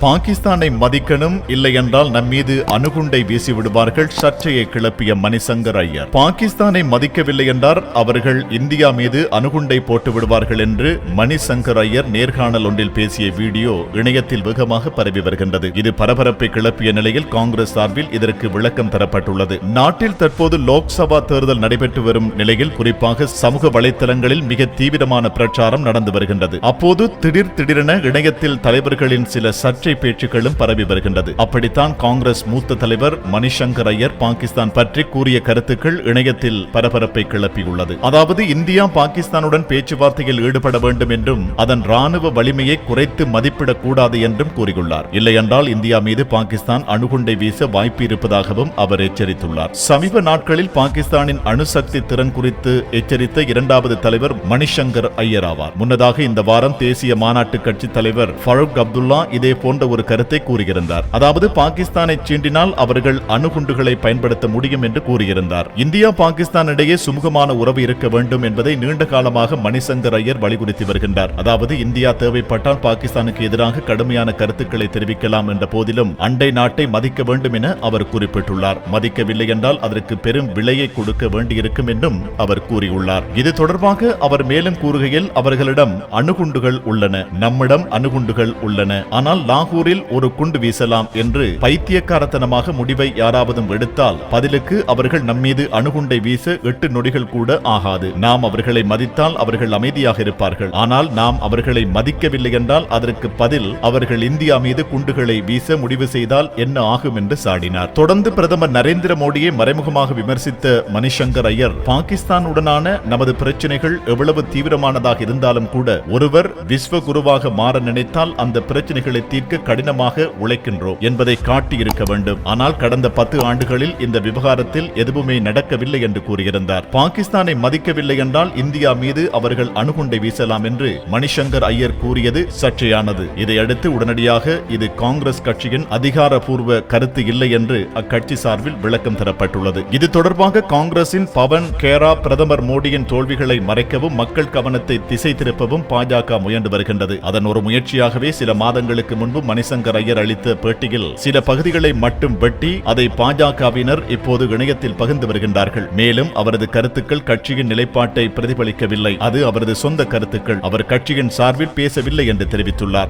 பாகிஸ்தானை மதிக்கணும் இல்லையென்றால் நம் மீது அணுகுண்டை வீசி விடுவார்கள் சர்ச்சையை கிளப்பிய மணிசங்கர் ஐயர். பாகிஸ்தானை மதிக்கவில்லை என்றால் அவர்கள் இந்தியா மீது அணுகுண்டை போட்டு விடுவார்கள் என்று மணிசங்கர் ஐயர் நேர்காணல் ஒன்றில் பேசிய வீடியோ இணையத்தில் வேகமாக பரவி வருகின்றது. இது பரபரப்பை கிளப்பிய நிலையில் காங்கிரஸ் சார்பில் இதற்கு விளக்கம் தரப்பட்டுள்ளது. நாட்டில் தற்போது லோக்சபா தேர்தல் நடைபெற்று வரும் நிலையில் குறிப்பாக சமூக வலைத்தளங்களில் மிக தீவிரமான பிரச்சாரம் நடந்து வருகின்றது. அப்போது திடீர் திடீரென இணையத்தில் தலைவர்களின் சில சர்ச்சை பேச்சுக்களும் பரவி வருகின்றது. அப்படித்தான் காங்கிரஸ் மூத்த தலைவர் மணிசங்கர் ஐயர் பாகிஸ்தான் பற்றி கூறிய கருத்துக்கள் இணையத்தில் பரபரப்பை கிளப்பியுள்ளது. அதாவது இந்தியா பாகிஸ்தானுடன் பேச்சுவார்த்தையில் ஈடுபட வேண்டும் என்றும் அதன் ராணுவ வலிமையை குறைத்து மதிப்பிடக் கூடாது என்றும் கூறியுள்ளார். இல்லையென்றால் இந்தியா மீது பாகிஸ்தான் அணுகுண்டை வீச வாய்ப்பு இருப்பதாகவும் அவர் எச்சரித்துள்ளார். சமீப நாட்களில் பாகிஸ்தானின் அணுசக்தி திறன் குறித்து எச்சரித்த இரண்டாவது தலைவர் மணிசங்கர் ஐயர் ஆவார். முன்னதாக இந்த வாரம் தேசிய மாநாட்டு கட்சி தலைவர் ஃபரூக் அப்துல்லா இதே போன்ற ஒரு கருத்தை கூறியிருந்தார். அதாவது பாகிஸ்தானை சீண்டினால் அவர்கள் அணுகுண்டுகளை பயன்படுத்த முடியும் என்று கூறியிருந்தார். இந்தியா பாகிஸ்தான் இடையே சுமூகமான உறவு இருக்க வேண்டும் என்பதை நீண்ட காலமாக மணிசங்கர் ஐயர் வலியுறுத்தி வருகின்றார். அதாவது இந்தியா தேவைப்பட்டால் பாகிஸ்தானுக்கு எதிராக கடுமையான கருத்துக்களை தெரிவிக்கலாம் என்ற போதிலும் அண்டை நாட்டை மதிக்க வேண்டும் என அவர் குறிப்பிட்டுள்ளார். மதிக்கவில்லை என்றால் அதற்கு பெரும் விலையை கொடுக்க வேண்டியிருக்கும் என்றும் அவர் கூறியுள்ளார். இது தொடர்பாக அவர் மேலும் கூறுகையில் அவர்களிடம் அணுகுண்டுகள் உள்ளன. நம்மிடம் அணுகுண்டுகள் உள்ளன. ஆனால் லாகூரில் ஒரு குண்டு வீசலாம் என்று பைத்தியக்காரத்தனமாக முடிவை யாராவதும் எடுத்தால் பதிலுக்கு அவர்கள் நம்மீது அணுகுண்டை வீச எட்டு நொடிகள் கூட ஆகாது. நாம் அவர்களை மதித்தால் அவர்கள் அமைதியாக இருப்பார்கள். ஆனால் நாம் அவர்களை மதிக்கவில்லை என்றால் அதற்கு பதில் அவர்கள் இந்தியா மீது குண்டுகளை வீச முடிவு செய்தால் என்ன ஆகும் என்று சாடினார். தொடர்ந்து பிரதமர் நரேந்திர மோடியை மறைமுகமாக விமர்சித்த மணிசங்கர் ஐயர் பாகிஸ்தானுடனான நமது பிரச்சனைகள் எவ்வளவு தீவிரமானதாக இருந்தாலும் கூட ஒருவர் விஸ்வகுருவாக மாற நினைத்தால் அந்த பிரச்சனைகளை மிக்க கடினமாக உழைக்கின்றோம் என்பதை காட்டியிருக்க வேண்டும். ஆனால் கடந்த பத்து ஆண்டுகளில் இந்த விவகாரத்தில் எதுவுமே நடக்கவில்லை என்று கூறியிருந்தார். பாகிஸ்தானை மதிக்கவில்லை என்றால் இந்தியா மீது அவர்கள் அணுகுண்டை வீசலாம் என்று மணிசங்கர் ஐயர் கூறியது சர்ச்சையானது. இதையடுத்து உடனடியாக இது காங்கிரஸ் கட்சியின் அதிகாரப்பூர்வ கருத்து இல்லை என்று அக்கட்சி சார்பில் விளக்கம் தரப்பட்டுள்ளது. இது தொடர்பாக காங்கிரசின் பவன் கேரா பிரதமர் மோடியின் தோல்விகளை மறைக்கவும் மக்கள் கவனத்தை திசை திருப்பவும் பாஜக முயன்று வருகின்றது. அதன் ஒரு முயற்சியாகவே சில மாதங்களுக்கு முன்பு மணிசங்கர் ஐயர் அளித்த பேட்டியில் சில பகுதிகளை மட்டும் வெட்டி அதை பாஜகவினர் இப்போது இணையத்தில் பகிர்ந்து வருகின்றார்கள். மேலும் அவரது கருத்துக்கள் கட்சியின் நிலைப்பாட்டை பிரதிபலிக்கவில்லை. அது அவரது சொந்த கருத்துக்கள். அவர் கட்சியின் சார்பில் பேசவில்லை என்று தெரிவித்துள்ளார்.